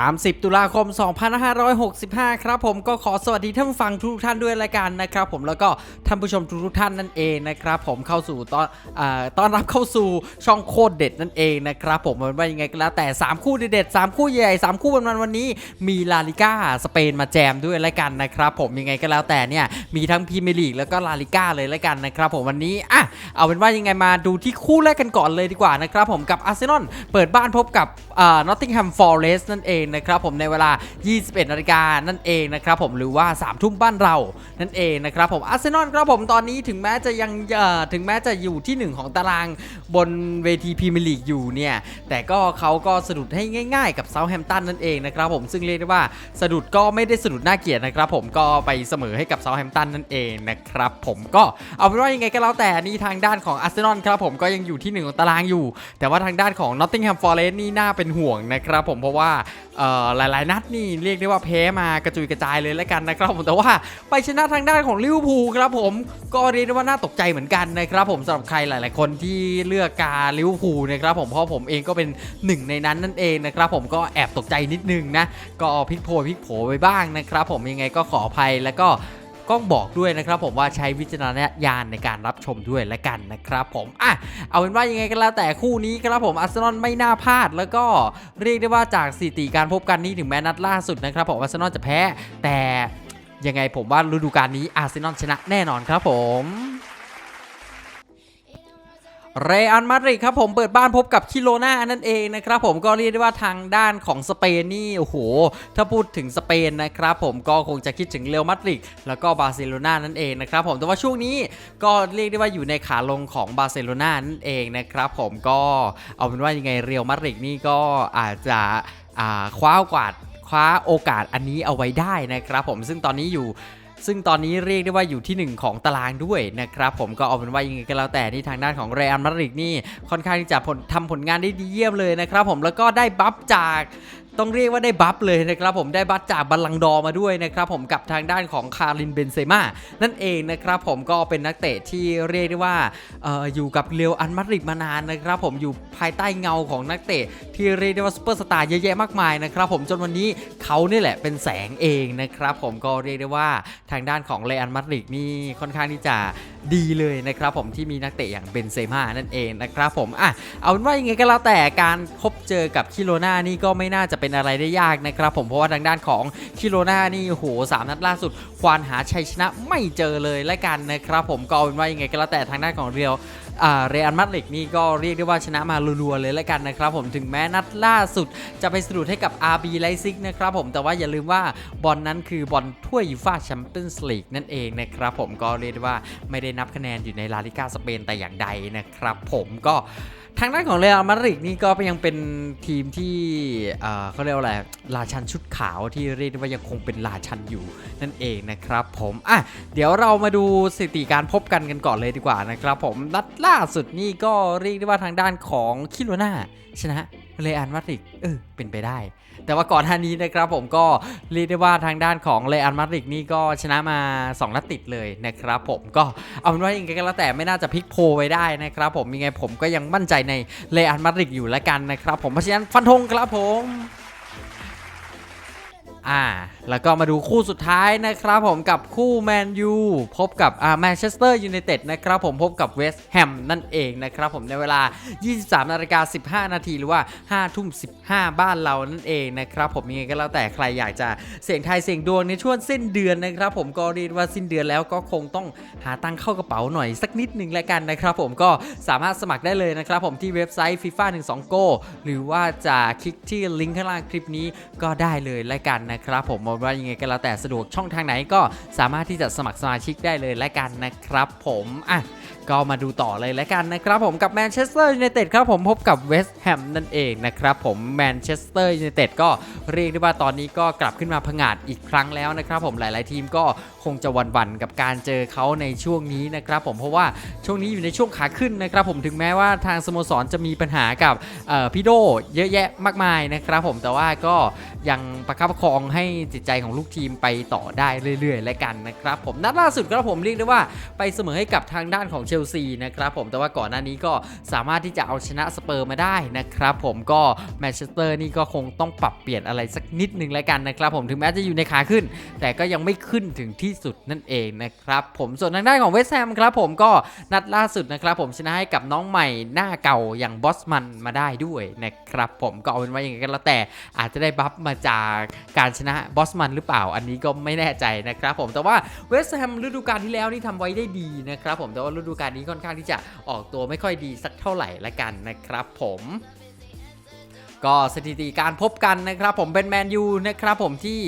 30 ตุลาคม 2565 ครับผมก็ขอสวัสดีท่านฟังทุกท่านด้วยรายการนะครับผมแล้วก็ท่านผู้ชมทุกท่านนั่นเองนะครับผมเข้าสู่ตอนอต้อนรับเข้าสู่ช่องโคตรเด็ดนั่นเองนะครับผมมันว่ายังไงก็แล้วแต่ 3 คู่เด็ดๆ3คู่ใหญ่3คู่วันวันวันนี้มีลาลิก้าสเปนมาแจมด้วยรายการนะครับผมยังไงก็แล้วแต่เนี่ยมีทั้งพรีเมียร์ลีกแล้วก็ลาลิก้าเลยรายการนะครับผมวันนี้อะเอาเป็นว่ายังไงมาดูที่คู่แรกกันก่อนเลยดีกว่านะครับผมกับอาร์เซนอลเปิดบ้านพบกับนอตติงแฮมฟอร์เรสต์นั่นเองนะครับผมในเวลา 21นาฬิกานั่นเองนะครับผมหรือว่า3ทุ่มบ้านเรานั่นเองนะครับผมอาร์เซนอลครับผมตอนนี้ถึงแม้จะยังเอ่อถึงแม้จะอยู่ที่ 1 ของตารางบนเวทีพรีเมียร์ลีกอยู่เนี่ยแต่ก็เขาก็สะดุดให้ง่าย ๆ กับเซาท์แฮมป์ตันนั่นเองนะครับผมซึ่งเรียกได้ว่าสะดุดก็ไม่ได้สะดุดน่าเกลียดนะครับผมก็ไปเสมอให้กับเซาท์แฮมป์ตันนั่นเองนะครับผมก็เอาเป็นว่ายังไงก็แล้วแต่นี่ทางด้านของอาร์เซนอลครับผมก็ยังอยู่ที่หนึ่งของตารางอยู่ แต่ว่าทางด้านของนอตติงแฮมฟอร์เรสต์นี่น่าเป็นห่วงนะครับผมเพราะว่าหลายๆ นัดนี่เรียกได้ว่าแพ้มากระจุยกระจายเลยแล้วกันนะครับผมแต่ว่าไปชนะทางด้านของลิเวอร์พูลครับผมก็เรียกได้ว่าน่าตกใจเหมือนกันนะครับผมสำหรับใครหลาย ๆ คนที่เลือกกาลิเวอร์พูลนะครับผมเพราะผมเองก็เป็นหนึ่งในนั้นนั่นเองนะครับผมก็แอบตกใจนิดนึงนะก็พลิกโผพลิกโผไปบ้างนะครับผมยังไงก็ขออภัยแล้วก็ ก็บอกด้วยนะครับผมว่าใช้วิจารณญาณในการรับชมด้วยละกันนะครับผมอะเอาเป็นว่ายังไงก็แล้วแต่คู่นี้ครับผมอาร์เซนอลไม่น่าพลาด แล้วก็เรียกได้ว่าจากสถิติการพบกันนี้ถึงแม้นัดล่าสุดนะครับผมอาร์เซนอลจะแพ้ แต่ยังไงผมว่าฤดูกาลนี้อาร์เซนอลชนะแน่นอนครับผม เรอัลมาดริดครับผมเปิดบ้านพบกับคิโลนานั่นเองนะครับผมก็เรียกได้ว่าทางด้านของสเปนนี่โอ้โห ถ้าพูดถึงสเปนนะครับผมก็คงจะคิดถึงเรอัลมาดริดแล้วก็บาร์เซโลนานั่นเองนะครับผมแต่ว่าช่วงนี้ก็เรียกได้ว่าอยู่ในขาลงของบาร์เซโลนานั่นเองนะครับผมก็เอาเป็นว่ายังไงเรอัลมาดริดนี่ก็อาจจะคว้าโอกาสคว้าโอกาสอันนี้เอาไว้ได้นะครับผมซึ่งตอนนี้อยู่ ซึ่งตอนนี้เรียกได้ว่าอยู่ที่ 1 ของตารางด้วยนะครับผมก็เอาเป็นว่ายังไงก็แล้วแต่ที่ทางด้านของเรอัลมาดริดนี่ค่อนข้างที่จะผลทำผลงานได้ดีเยี่ยมเลยนะครับผมแล้วก็ได้บัฟจากต้องเรียกว่าได้บัฟเลยนะครับผมได้บัฟจากบัลลังดอมาด้วยนะครับผมกับทางด้านของคารินเบนเซม่านั่นเองนะครับผมก็เป็นนักเตะที่เรียกได้ว่าอออยู่กับเรอัลอันมาดริดมานานนะครับผมอยู่ภายใต้เงาของนักเตะที่เรียกได้ว่าซูเปอร์สตาร์เยอะแยะมากมายนะครับผมจนวันนี้เขานี่แหละเป็นแสงเองนะครับผมก็เรียกได้ว่าทางด้านของเรอัลมาดริดนี่ค่อนข้างที่จะ ดีเลยนะครับผมที่มีนักเตะอย่างเบนเซม่านั่นเองนะครับผมอะเอาเป็นว่ายังไงก็แล้วแต่การพบเจอกับคิโลนานี่ก็ไม่น่าจะเป็นอะไรได้ยากนะครับผมเพราะว่าทางด้านของคิโลนานี่โหสามนัดล่าสุด ควานหาชัยชนะไม่เจอเลยและกันนะครับผมก็เอาเป็นว่ายังไงก็แล้วแต่ทางด้านของเรียวเรอัลมาดริดนี่ก็เรียกได้ว่าชนะมารัวๆเลยแล้วกันนะครับผมถึงแม้นัดล่าสุดจะไปสะดุดให้กับ RB ไลซิกนะครับผมแต่ว่าอย่าลืมว่าบอลนั้นคือบอลถ้วยยูฟ่าแชมเปี้ยนส์ลีกนั่นเองนะครับผมก็เรียกได้ว่าไม่ได้นับคะแนนอยู่ในลาลิกาสเปนแต่อย่างใดนะครับผมก็ทางด้านของเรอัลมาดริดนี่ก็ยังเป็นทีมที่เขาเรียกว่าอะไรราชันชุดขาวที่เรียกได้ว่ายังคงเป็นราชันอยู่นั่นเองนะครับผมอะเดี๋ยวเรามาดูสถิติการพบกันกันก่อนเลยดีกว่านะครับผมนัดล่าสุดนี่ก็เรียกได้ว่าทางด้านของคิโลนาชนะเรอัลมาดริดเออเป็นไปได้ แต่ว่าก่อนหน้านี้นะครับผมก็เรียกได้ว่าทางด้านของเรอัลมาดริดนี่ก็ชนะมา 2 นัดติดเลยนะครับผมก็เอาเป็นว่ายังไงก็แล้วแต่ไม่น่าจะพลิกโพไว้ได้นะครับผมยังไงผมก็ยังมั่นใจในเรอัลมาดริดอยู่แล้วกันนะครับผมเพราะฉะนั้นฟันธงครับผม อ่าแล้วก็มาดูคู่สุดท้ายนะครับผมกับคู่แมนยูพบกับอ่าแมนเชสเตอร์ยูไนเต็ดนะครับผมพบกับเวสต์แฮมนั่นเองนะครับผมในเวลา 23นาฬิกา15 นาทีหรือว่า5ทุ่ม15 บ้านเรานั่นเองนะครับผมยังไงก็แล้วแต่ใครอยากจะเสี่ยงทายเสี่ยงดวงในช่วงสิ้นเดือนนะครับผมก็เรียกว่าสิ้นเดือนแล้วก็คงต้องหาตังค์เข้ากระเป๋าหน่อยสักนิดหนึ่งแล้วกันนะครับผมก็สามารถสมัครได้เลยนะครับผมที่เว็บไซต์ FIFA 12 Go หรือว่าจะคลิกที่ลิงก์ข้างล่างคลิปนี้ก็ได้เลยแล้วกันนะครับผมมว่ายังไงก็แล้วแต่สะดวกช่องทางไหนก็สามารถที่จะสมัครสมาชิกได้เลยแล้วกันนะครับผมอะ ก็มาดูต่อเลยแล้วกันนะครับผมกับแมนเชสเตอร์ยูไนเต็ดครับผมพบกับเวสต์แฮมนั่นเองนะครับผมแมนเชสเตอร์ยูไนเต็ดก็เรียกได้ว่าตอนนี้ก็กลับขึ้นมาผงาดอีกครั้งแล้วนะครับผมหลาย ๆ ทีมก็คงจะหวั่นๆกับการเจอเขาในช่วงนี้นะครับผมเพราะว่าช่วงนี้อยู่ในช่วงขาขึ้นนะครับผมถึงแม้ว่าทางสโมสรจะมีปัญหากับพี่โดเยอะแยะมากมายนะครับผมแต่ว่าก็ยังประคับประคองให้จิตใจของลูกทีมไปต่อได้เรื่อย ๆ และกันนะครับผมนัดล่าสุดครับผมเรียกได้ว่าไปเสมอให้กับทางด้านของชลซีนะครับผมแต่ว่าก่อนหน้านี้ก็สามารถที่จะเอาชนะสเปอร์มาได้นะครับผมก็แมนเชสเตอร์นี่ก็คงต้องปรับเปลี่ยนอะไรสักนิดนึงแล้วกันนะครับผมถึงแม้จะอยู่ในขาขึ้น แต่ก็ยังไม่ขึ้นถึงที่สุดนั่นเองนะครับผมส่วนทางด้านของเวสต์แฮมครับผมก็นัดล่าสุดนะครับผมชนะให้กับน้องใหม่หน้าเก่าอย่างบอสมันมาได้ด้วยนะครับผมก็เอาเป็นว่าอย่างไงก็แล้วแต่อาจจะได้บัฟมาจากการชนะบอสมันหรือเปล่า อันนี้ก็ไม่แน่ใจนะครับผมแต่ว่าเวสต์แฮมฤดูกาลที่แล้วนี่ทำไว้ได้ดีนะครับผมแต่ว่าฤดูกาลการนี้ค่อนข้างที่จะออกตัวไม่ค่อยดีสักเท่าไหร่ละกันนะครับผมก็สถิติการพบกันนะครับผมเป็นแมนยูนะครับผมที่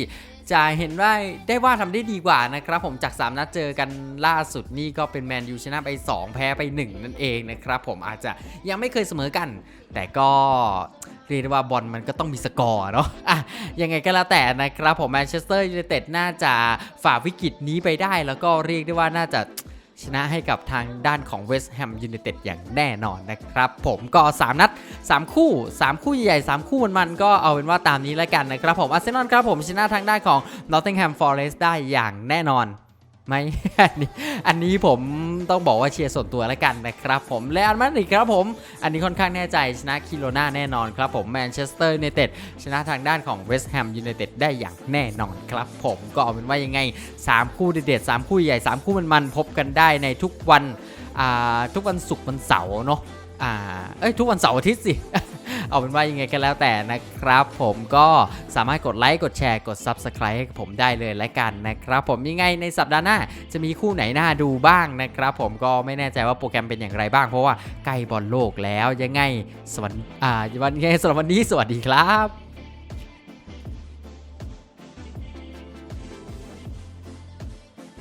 จะเห็นว่าได้ว่าทำได้ดีกว่านะครับผมจาก 3 นัดเจอกันล่าสุดนี่ก็เป็นแมนยูชนะไป 2 แพ้ไป 1 นั่นเองนะครับผมอาจจะยังไม่เคยเสมอกัน แต่ก็เรียกได้ว่าบอลมันก็ต้องมีสกอร์เนาะอะยังไงก็แล้วแต่นะครับผมแมนเชสเตอร์ยูไนเต็ดน่าจะฝ่าวิกฤตนี้ไปได้ แล้วก็เรียกได้ว่าน่าจะ ชนะให้กับทางด้านของเวสต์แฮมยูไนเต็ดอย่างแน่นอนนะครับ ผมก็ 3 นัด 3 คู่ 3 คู่ใหญ่ 3 คู่มันๆก็เอาเป็นว่าตามนี้แล้วกันนะครับผมอาร์เซนอลครับผมชนะทางด้านของนอตติงแฮมฟอเรสต์ได้อย่างแน่นอน ไมอันนี้อันนี้ผมต้องบอกว่าเชียร์ส่วนตัวแล้วกันนะครับผมและอันมาดริดครับผม อันนี้ค่อนข้างแน่ใจชนะคิโลนาแน่นอนครับผมแมนเชสเตอร์ยูไนเต็ดชนะทางด้านของเวสต์แฮมยูไนเต็ดได้อย่างแน่นอนครับผมก็เอาเป็นว่ายังไง 3 คู่เด็ดๆ3คู่ใหญ่ 3 คู่มันๆพบกันได้ในทุกวันทุกวันศุกร์วันเสาร์เนาะอ่าเอ้ยทุกวันเสาร์อาทิตย์สิ เอาเป็นว่ายังไงก็แล้วแต่นะครับผมก็สามารถกดไลค์กดแชร์กด Subscribe ให้ผมได้เลยและกันนะครับผมยังไงในสัปดาห์หน้าจะมีคู่ไหนน่าดูบ้างนะครับ ผมก็ไม่แน่ใจว่าโปรแกรมเป็นอย่างไรบ้าง เพราะว่าใกล้บอลโลกแล้วยังไงสวัสดีอ่าวันนี้สำหรับวันนี้สวัสดีครับ